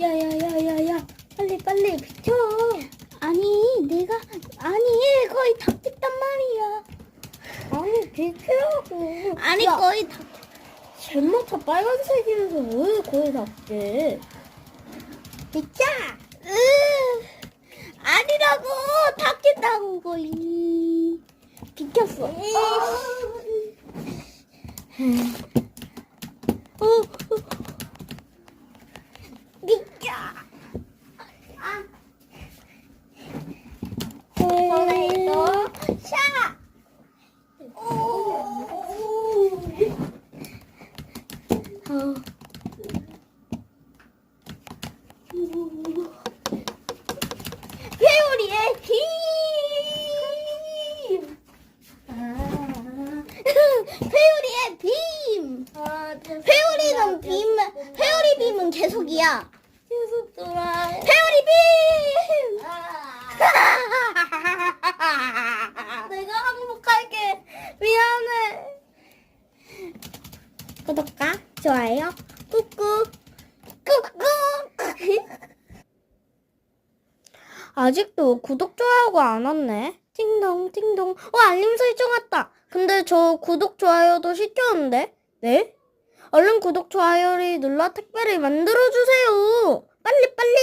야야야야야 빨리 빨리 비켜. 아니 내가 아니 거의 다 깼단 말이야. 아니 비켜라고. 아니 야, 거의 다. 젠마타 빨간색이면서 왜 거의 다 깨? 비켜. 으 아니라고 다 깼다고 거의. 비켰어. 어, 어. 비켜. 아. 오늘도 샤. 어. 회오리의 빔! 회오리의 빔! 회오리는 빔, 회오리 빔은 계속이야. 계속 돌아. 회오리 빔! 내가 항복할게. 미안해. 구독과 좋아요? 꾹꾹. 꾹꾹. 아직도 구독 좋아요가 안 왔네. 띵동 띵동. 어 알림 설정 왔다. 근데 저 구독 좋아요도 시켰는데? 네? 얼른 구독 좋아요를 눌러 택배를 만들어주세요. 빨리 빨리